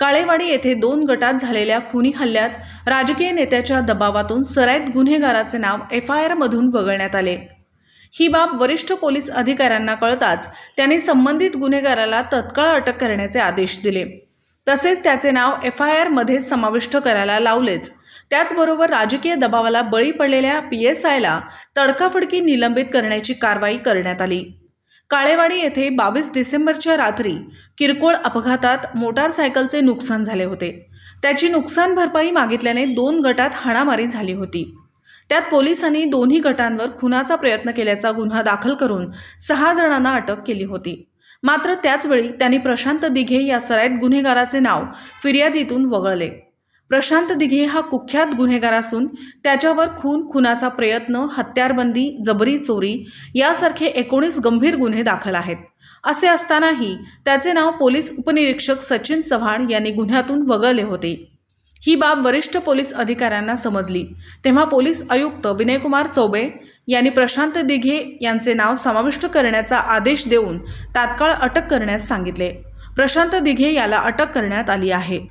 काळेवाडी येथे दोन गटात झालेल्या खुनी हल्ल्यात राजकीय नेत्याच्या दबावातून सराईत गुन्हेगाराचे नाव एफ आय आरमधून वगळण्यात आले. ही बाब वरिष्ठ पोलीस अधिकाऱ्यांना कळताच त्यांनी संबंधित गुन्हेगाराला तत्काळ अटक करण्याचे आदेश दिले. तसेच त्याचे नाव एफ आय आरमध्ये समाविष्ट करायला लावलेच. त्याचबरोबर राजकीय दबावाला बळी पडलेल्या पी एस आयला तडकाफडकी निलंबित करण्याची कारवाई करण्यात आली. काळेवाडी येथे बावीस डिसेंबरच्या रात्री किरकोळ अपघातात मोटारसायकलचे नुकसान झाले होते. त्याची नुकसान भरपाई मागितल्याने दोन गटात हाणामारी झाली होती. त्यात पोलिसांनी दोन्ही गटांवर खुनाचा प्रयत्न केल्याचा गुन्हा दाखल करून सहा जणांना अटक केली होती. मात्र त्याचवेळी त्यांनी प्रशांत दिघे या सराईत गुन्हेगाराचे नाव फिर्यादीतून वगळले. प्रशांत दिघे हा कुख्यात गुन्हेगार असून त्याच्यावर खून खुनाचा प्रयत्न हत्यारबंदी जबरी चोरी यासारखे एकोणीस गंभीर गुन्हे दाखल आहेत. असे असतानाही त्याचे नाव पोलीस उपनिरीक्षक सचिन चव्हाण यांनी गुन्ह्यातून वगळले होते. ही बाब वरिष्ठ पोलीस अधिकाऱ्यांना समजली. तेव्हा पोलीस आयुक्त विनयकुमार चौबे यांनी प्रशांत दिघे यांचे नाव समाविष्ट करण्याचा आदेश देऊन तात्काळ अटक करण्यास सांगितले. प्रशांत दिघे याला अटक करण्यात आली आहे.